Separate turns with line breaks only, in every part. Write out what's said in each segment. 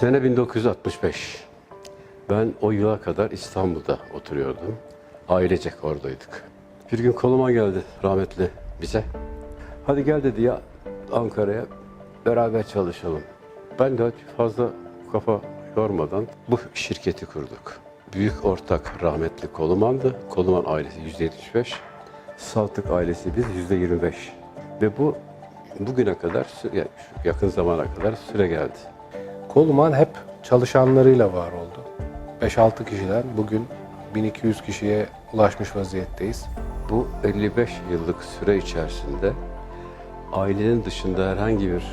Sene 1965. Ben o yıla kadar İstanbul'da oturuyordum. Ailecek oradaydık. Bir gün koluma geldi rahmetli bize. Hadi gel dedi ya Ankara'ya beraber çalışalım. Ben de fazla kafa yormadan bu şirketi kurduk. Büyük ortak rahmetli Koluman'dı. Koluman ailesi %75. Saltık ailesi biz %25. Ve bu bugüne kadar, yakın zamana kadar süre geldi.
Koluman hep çalışanlarıyla var oldu. 5-6 kişiden bugün 1200 kişiye ulaşmış vaziyetteyiz.
Bu 55 yıllık süre içerisinde ailenin dışında herhangi bir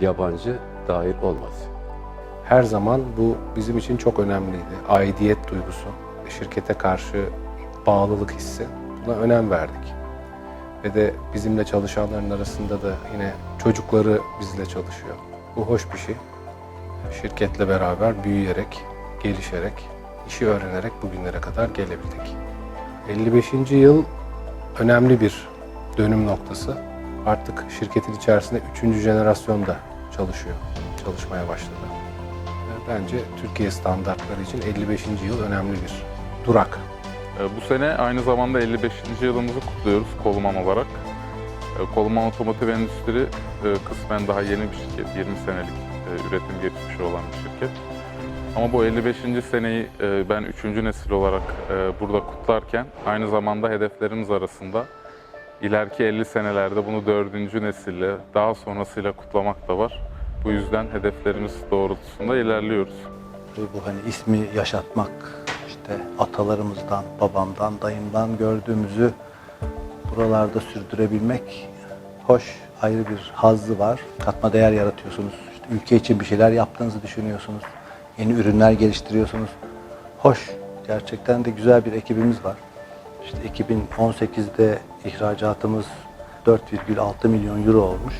yabancı dahil olmadı.
Her zaman bu bizim için çok önemliydi. Aidiyet duygusu, şirkete karşı bağlılık hissi. Buna önem verdik. Ve de bizimle çalışanların arasında da yine çocukları bizle çalışıyor. Bu hoş bir şey. Şirketle beraber büyüyerek, gelişerek, işi öğrenerek bugünlere kadar gelebildik. 55. yıl önemli bir dönüm noktası. Artık şirketin içerisinde 3. jenerasyon da çalışıyor, çalışmaya başladı. Bence Türkiye standartları için 55. yıl önemli bir durak.
E, Bu sene aynı zamanda 55. yılımızı kutluyoruz Koluman olarak. E, Koluman Otomotiv Endüstri e, kısmen daha yeni bir şirket, 20 senelik e, üretim geçmişi olan bir şirket. Ama bu 55. seneyi e, ben 3. nesil olarak e, burada kutlarken aynı zamanda hedeflerimiz arasında ileriki 50 senelerde bunu 4. nesille, daha sonrasıyla kutlamak da var. Bu yüzden hedeflerimiz doğrultusunda ilerliyoruz.
Bu hani ismi yaşatmak, işte atalarımızdan, babamdan, dayımdan gördüğümüzü buralarda sürdürebilmek hoş, ayrı bir hazzı var. Katma değer yaratıyorsunuz. Ülke için bir şeyler yaptığınızı düşünüyorsunuz. Yeni ürünler geliştiriyorsunuz. Hoş, gerçekten de güzel bir ekibimiz var. İşte 2018'de ihracatımız 4,6 milyon euro olmuş.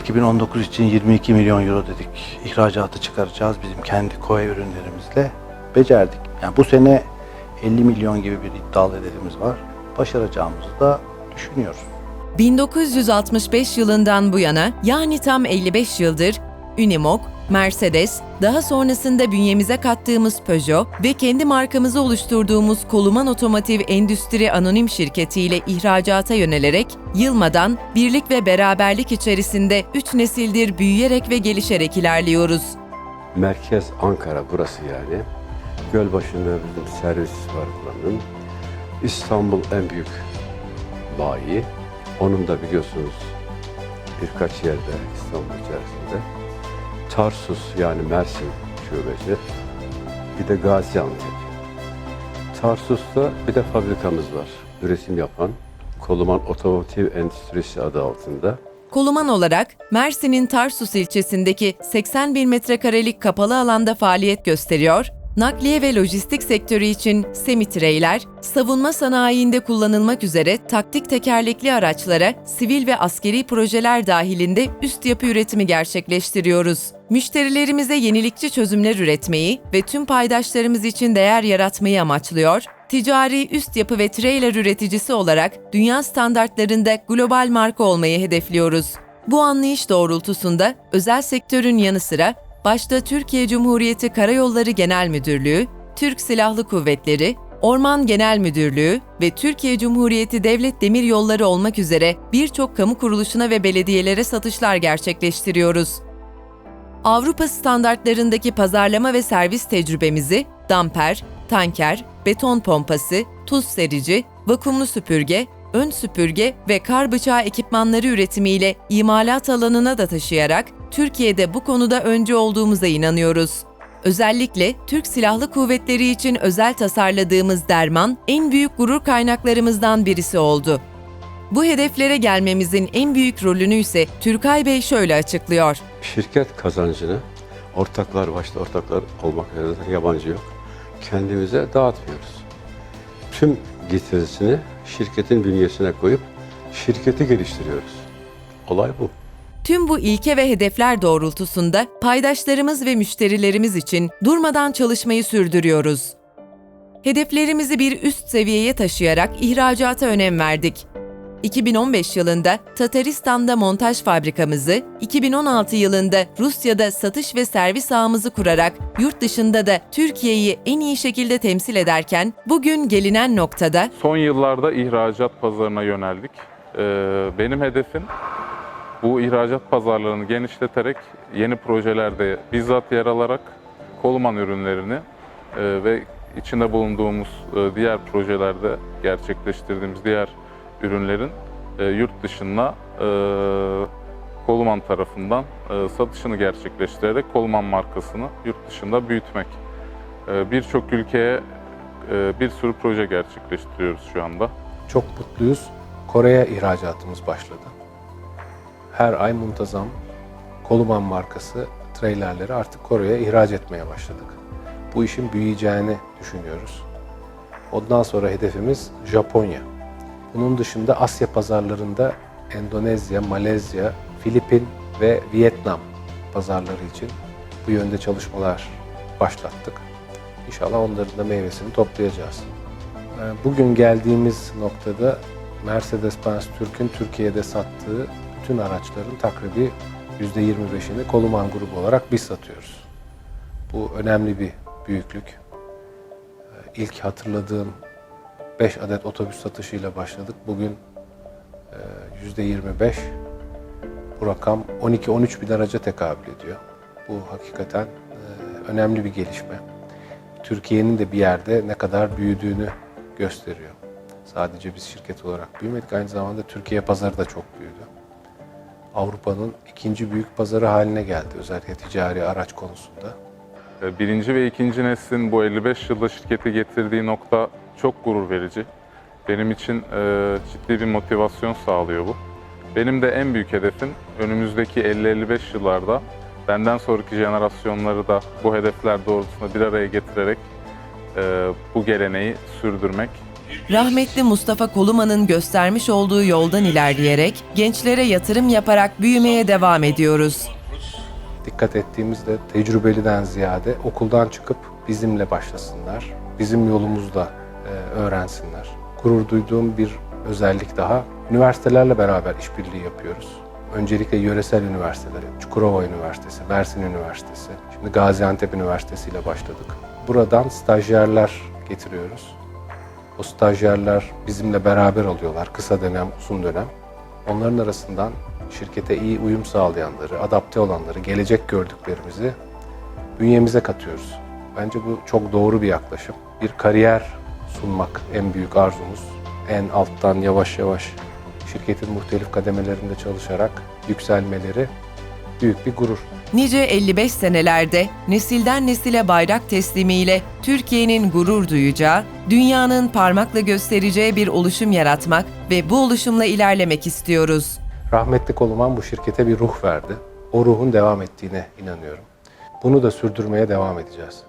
2019 için 22 milyon euro dedik. İhracatı çıkaracağız bizim kendi koya ürünlerimizle. Becerdik. Yani bu sene 50 milyon gibi bir iddialı hedefimiz var. Başaracağımızı da düşünüyoruz.
1965 yılından bu yana yani tam 55 yıldır Unimog, Mercedes, daha sonrasında bünyemize kattığımız Peugeot ve kendi markamızı oluşturduğumuz Koluman Otomotiv Endüstri Anonim Şirketi ile ihracata yönelerek yılmadan birlik ve beraberlik içerisinde 3 nesildir büyüyerek ve gelişerek ilerliyoruz.
Merkez Ankara burası yani. Gölbaşı'nda bizim servis var buranın. İstanbul en büyük bayi. Onun da biliyorsunuz birkaç yerde İstanbul içerisinde. Tarsus yani Mersin şubesi. Bir de Gaziantep. Tarsus'ta bir de fabrikamız var. Üretim yapan Koluman Otomotiv Endüstrisi adı altında.
Koluman olarak Mersin'in Tarsus ilçesindeki 80 bin metrekarelik kapalı alanda faaliyet gösteriyor, nakliye ve lojistik sektörü için semitreyler, savunma sanayinde kullanılmak üzere taktik tekerlekli araçlara sivil ve askeri projeler dahilinde üst yapı üretimi gerçekleştiriyoruz. Müşterilerimize yenilikçi çözümler üretmeyi ve tüm paydaşlarımız için değer yaratmayı amaçlıyor, ticari üst yapı ve trailer üreticisi olarak dünya standartlarında global marka olmayı hedefliyoruz. Bu anlayış doğrultusunda özel sektörün yanı sıra başta Türkiye Cumhuriyeti Karayolları Genel Müdürlüğü, Türk Silahlı Kuvvetleri, Orman Genel Müdürlüğü ve Türkiye Cumhuriyeti Devlet Demiryolları olmak üzere birçok kamu kuruluşuna ve belediyelere satışlar gerçekleştiriyoruz. Avrupa standartlarındaki pazarlama ve servis tecrübemizi damper, tanker, beton pompası, tuz serici, vakumlu süpürge, ön süpürge ve kar bıçağı ekipmanları üretimiyle imalat alanına da taşıyarak Türkiye'de bu konuda önce olduğumuza inanıyoruz. Özellikle Türk Silahlı Kuvvetleri için özel tasarladığımız derman en büyük gurur kaynaklarımızdan birisi oldu. Bu hedeflere gelmemizin en büyük rolünü ise Türkay Bey şöyle açıklıyor.
şirket kazancını ortaklar başta ortaklar olmak üzere yabancı yok. Kendimize dağıtmıyoruz. Tüm getirisini şirketin bünyesine koyup şirketi geliştiriyoruz. Olay bu.
Tüm bu ilke ve hedefler doğrultusunda paydaşlarımız ve müşterilerimiz için durmadan çalışmayı sürdürüyoruz. Hedeflerimizi bir üst seviyeye taşıyarak ihracata önem verdik. 2015 yılında Tataristan'da montaj fabrikamızı, 2016 yılında Rusya'da satış ve servis ağımızı kurarak yurt dışında da Türkiye'yi en iyi şekilde temsil ederken bugün gelinen noktada
Son yıllarda ihracat pazarına yöneldik. Ee, Benim hedefim bu ihracat pazarlarını genişleterek yeni projelerde bizzat yer alarak Koluman ürünlerini e, ve içinde bulunduğumuz e, diğer projelerde gerçekleştirdiğimiz diğer ürünlerin e, yurt dışına Koluman tarafından satışını gerçekleştirerek Koluman markasını yurt dışında büyütmek. Birçok ülkeye bir sürü proje gerçekleştiriyoruz şu anda.
Çok mutluyuz. Kore'ye ihracatımız başladı. Her ay muntazam Koluman markası trailerleri artık Kore'ye ihraç etmeye başladık. Bu işin büyüyeceğini düşünüyoruz. Ondan sonra hedefimiz Japonya. Bunun dışında Asya pazarlarında Endonezya, Malezya, Filipin ve Vietnam pazarları için bu yönde çalışmalar başlattık. İnşallah onların da meyvesini toplayacağız. Ee, Bugün geldiğimiz noktada Mercedes-Benz Türk'ün Türkiye'de sattığı bütün araçların takribi %25'ini Koluman grubu olarak biz satıyoruz. Bu önemli bir büyüklük. Ee, İlk hatırladığım 5 adet otobüs satışıyla başladık. Bugün e, %25. Bu rakam 12-13 bin araca tekabül ediyor. Bu hakikaten e, önemli bir gelişme. Türkiye'nin de bir yerde ne kadar büyüdüğünü gösteriyor. Sadece biz şirket olarak büyümedik, aynı zamanda Türkiye pazarı da çok büyüdü. Avrupa'nın ikinci büyük pazarı haline geldi özellikle ticari araç konusunda.
E, Birinci ve ikinci neslin bu 55 yılda şirketi getirdiği nokta çok gurur verici. Benim için e, ciddi bir motivasyon sağlıyor bu. Benim de en büyük hedefim önümüzdeki 50-55 yıllarda benden sonraki jenerasyonları da bu hedefler doğrultusunda bir araya getirerek e, bu geleneği sürdürmek
rahmetli Mustafa Koluman'ın göstermiş olduğu yoldan ilerleyerek gençlere yatırım yaparak büyümeye devam ediyoruz.
Dikkat ettiğimizde tecrübeliden ziyade okuldan çıkıp bizimle başlasınlar, bizim yolumuzda e, öğrensinler. Gurur duyduğum bir özellik daha, üniversitelerle beraber işbirliği yapıyoruz. Öncelikle yöresel üniversiteleri, Çukurova Üniversitesi, Mersin Üniversitesi, şimdi Gaziantep Üniversitesi ile başladık. Buradan stajyerler getiriyoruz. O stajyerler bizimle beraber oluyorlar kısa dönem, uzun dönem. Onların arasından şirkete iyi uyum sağlayanları, adapte olanları, gelecek gördüklerimizi bünyemize katıyoruz. Bence bu çok doğru bir yaklaşım. Bir kariyer sunmak en büyük arzumuz. En alttan yavaş yavaş şirketin muhtelif kademelerinde çalışarak yükselmeleri büyük bir gurur.
Nice 55 senelerde nesilden nesile bayrak teslimiyle Türkiye'nin gurur duyacağı, dünyanın parmakla göstereceği bir oluşum yaratmak ve bu oluşumla ilerlemek istiyoruz.
Rahmetli Koluman bu şirkete bir ruh verdi. O ruhun devam ettiğine inanıyorum. Bunu da sürdürmeye devam edeceğiz.